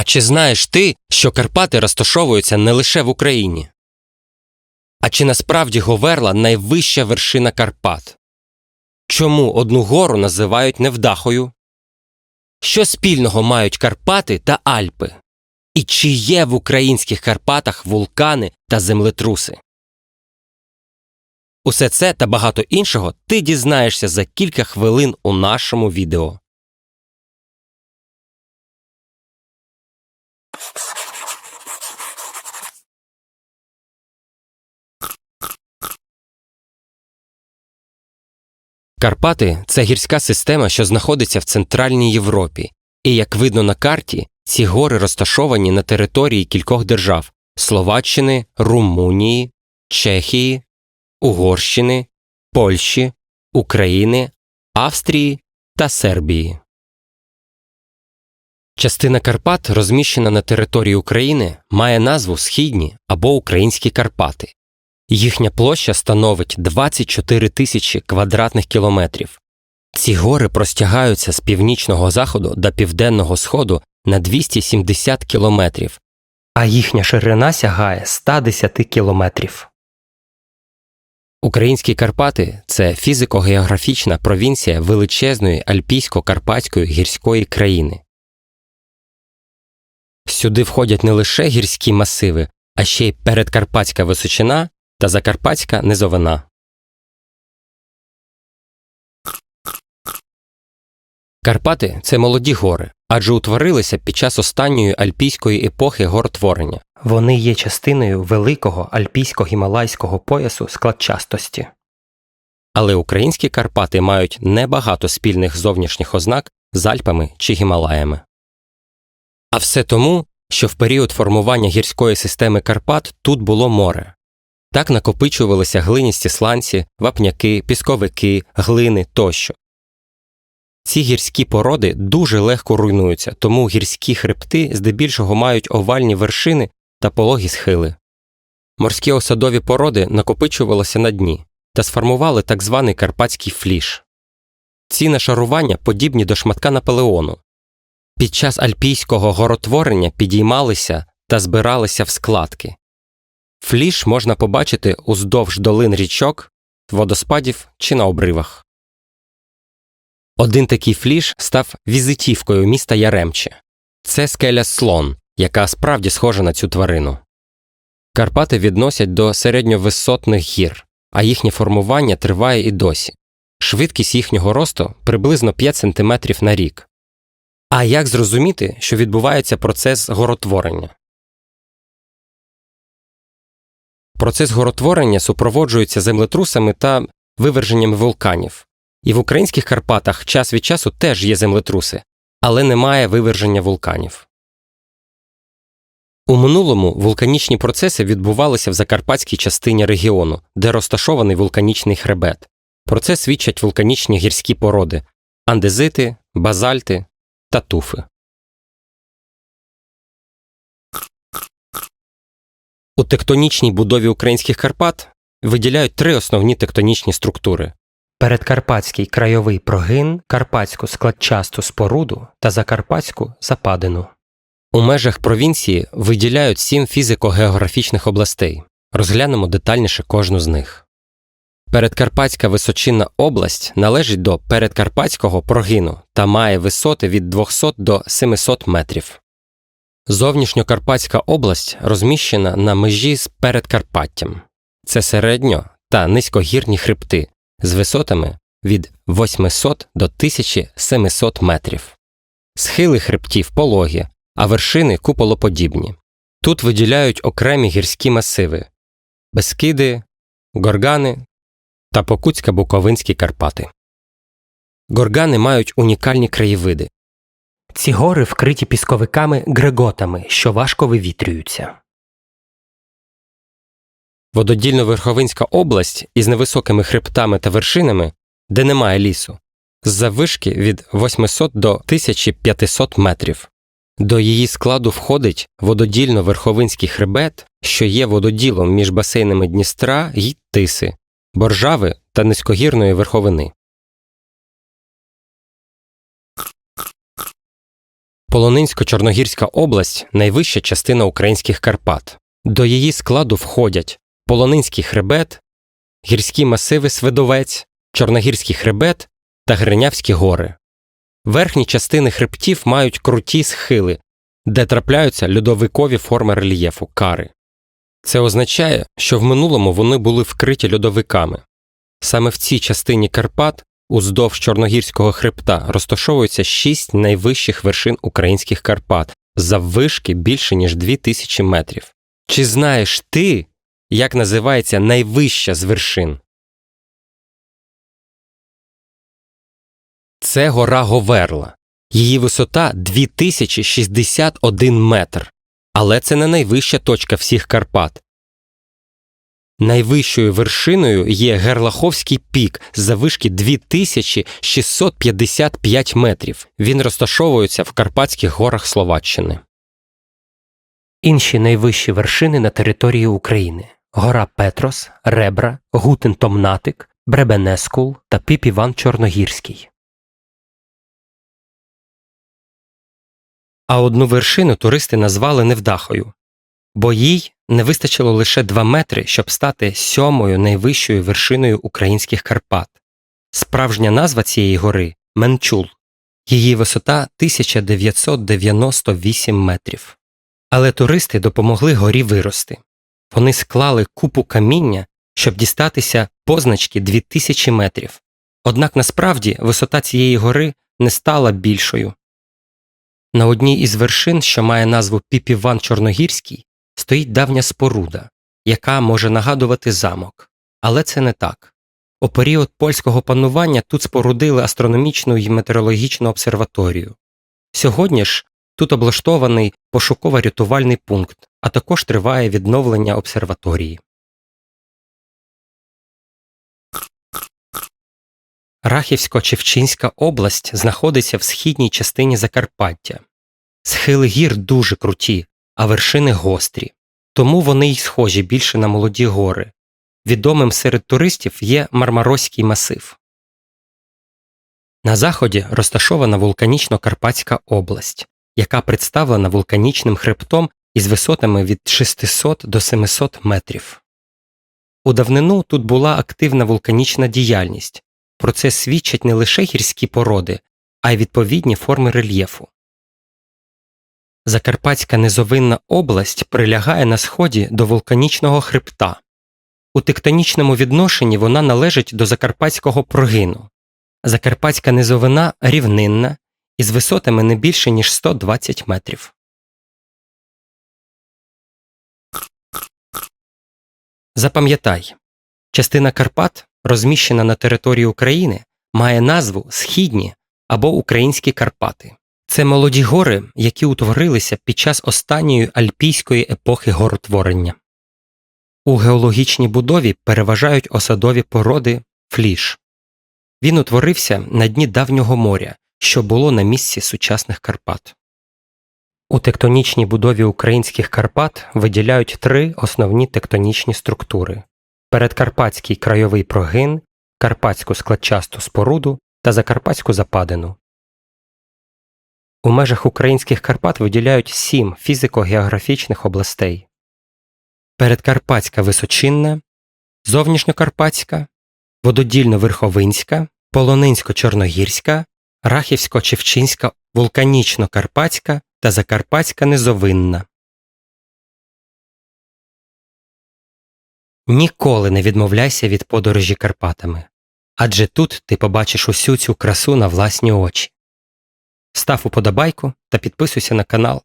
А чи знаєш ти, що Карпати розташовуються не лише в Україні? А чи насправді Говерла найвища вершина Карпат? Чому одну гору називають невдахою? Що спільного мають Карпати та Альпи? І чи є в українських Карпатах вулкани та землетруси? Усе це та багато іншого ти дізнаєшся за кілька хвилин у нашому відео. Карпати це гірська система, що знаходиться в Центральній Європі, і як видно на карті, ці гори розташовані на території кількох держав Словаччини, Румунії, Чехії, Угорщини, Польщі, України, Австрії та Сербії. Частина Карпат, розміщена на території України, має назву Східні або Українські Карпати. Їхня площа становить 24 тисячі квадратних кілометрів. Ці гори простягаються з північного заходу до південного сходу на 270 кілометрів, а їхня ширина сягає 110 кілометрів. Українські Карпати це фізико-географічна провінція величезної альпійсько-карпатської гірської країни. Сюди входять не лише гірські масиви, а ще й передкарпатська височина та закарпатська низовина. Карпати це молоді гори, адже утворилися під час останньої альпійської епохи гортворення. Вони є частиною великого альпійсько-гімалайського поясу складчастості. Але українські Карпати мають небагато спільних зовнішніх ознак з Альпами чи Гімалаями. А все тому, що в період формування гірської системи Карпат тут було море. Так накопичувалися глиністі сланці, вапняки, пісковики, глини тощо. Ці гірські породи дуже легко руйнуються, тому гірські хребти здебільшого мають овальні вершини та пологі схили. Морські осадові породи накопичувалися на дні та сформували так званий карпатський фліш. Ці нашарування подібні до шматка Наполеону. Під час альпійського горотворення підіймалися та збиралися в складки. Фліш можна побачити уздовж долин річок, водоспадів чи на обривах. Один такий фліш став візитівкою міста Яремче. Це скеля слон, яка справді схожа на цю тварину. Карпати відносять до середньовисотних гір, а їхнє формування триває і досі. Швидкість їхнього росту приблизно 5 см на рік. А як зрозуміти, що відбувається процес горотворення? Процес горотворення супроводжується землетрусами та виверженнями вулканів. І в українських Карпатах час від часу теж є землетруси, але немає виверження вулканів. У минулому вулканічні процеси відбувалися в закарпатській частині регіону, де розташований вулканічний хребет. Про це свідчать вулканічні гірські породи андезити, базальти та туфи. У тектонічній будові українських Карпат виділяють три основні тектонічні структури передкарпатський крайовий прогин, карпатську складчасту споруду та закарпатську западину. У межах провінції виділяють сім фізико-географічних областей. Розглянемо детальніше кожну з них. Передкарпатська височинна область належить до передкарпатського прогину та має висоти від 200 до 700 метрів. Зовнішньокарпатська область розміщена на межі з передкарпаттям. Це середньо та низькогірні хребти з висотами від 800 до 1700 метрів. Схили хребтів пологі, а вершини куполоподібні. Тут виділяють окремі гірські масиви Бескиди, Горгани та Покутська Буковинські Карпати. Горгани мають унікальні краєвиди. Ці гори вкриті пісковиками греготами, що важко вивітрюються. Вододільно-Верховинська область із невисокими хребтами та вершинами, де немає лісу, з заввишки від 800 до 1500 метрів. До її складу входить вододільно-верховинський хребет, що є вододілом між басейнами Дністра й Тиси, Боржави та низькогірної верховини. Полонинсько-Чорногірська область найвища частина українських Карпат. До її складу входять Полонинський хребет, гірські масиви Свидовець, Чорногірський хребет та Гринявські гори. Верхні частини хребтів мають круті схили, де трапляються льодовикові форми рельєфу кари. Це означає, що в минулому вони були вкриті льодовиками. Саме в цій частині Карпат уздовж Чорногірського хребта розташовуються шість найвищих вершин українських Карпат заввишки більше ніж 2000 метрів. Чи знаєш ти, як називається найвища з вершин? Це гора Говерла. Її висота 2061 метр. Але це не найвища точка всіх Карпат. Найвищою вершиною є Герлаховський пік з завишки 2655 метрів. Він розташовується в Карпатських горах Словаччини. Інші найвищі вершини на території України гора Петрос, Ребра, Гутен Томнатик, Бребенескул та Піп Іван Чорногірський. А одну вершину туристи назвали невдахою, бо їй не вистачило лише 2 метри, щоб стати сьомою найвищою вершиною українських Карпат. Справжня назва цієї гори Менчул. Її висота 1998 метрів. Але туристи допомогли горі вирости. Вони склали купу каміння, щоб дістатися позначки 2000 метрів. Однак насправді висота цієї гори не стала більшою. На одній із вершин, що має назву Піпіван Чорногірський, стоїть давня споруда, яка може нагадувати замок. Але це не так. У період польського панування тут спорудили астрономічну і метеорологічну обсерваторію. Сьогодні ж тут облаштований пошуково-рятувальний пункт, а також триває відновлення обсерваторії. Рахівсько-Чевчинська область знаходиться в східній частині Закарпаття. Схили гір дуже круті, а вершини гострі, тому вони й схожі більше на молоді гори. Відомим серед туристів є Мармарозький масив. На заході розташована вулканічно-Карпатська область, яка представлена вулканічним хребтом із висотами від 600 до 700 метрів. У давнину тут була активна вулканічна діяльність. Про це свідчать не лише гірські породи, а й відповідні форми рельєфу. Закарпатська низовинна область прилягає на сході до вулканічного хребта. У тектонічному відношенні вона належить до Закарпатського прогину. Закарпатська низовина рівнинна із висотами не більше ніж 120 метрів. Запам'ятай частина Карпат, розміщена на території України, має назву Східні або Українські Карпати. Це молоді гори, які утворилися під час останньої альпійської епохи горотворення. У геологічній будові переважають осадові породи фліш. Він утворився на дні давнього моря, що було на місці сучасних Карпат. У тектонічній будові українських Карпат виділяють три основні тектонічні структури передкарпатський крайовий прогин, карпатську складчасту споруду та закарпатську западину. У межах українських Карпат виділяють сім фізико-географічних областей Передкарпатська височинна, Зовнішньокарпатська, Вододільно-Верховинська, Полонинсько-Чорногірська, Рахівсько-Чевчинська, Вулканічно-Карпатська та Закарпатська низовинна. Ніколи не відмовляйся від подорожі Карпатами. Адже тут ти побачиш усю цю красу на власні очі. Став уподобайку та підписуйся на канал.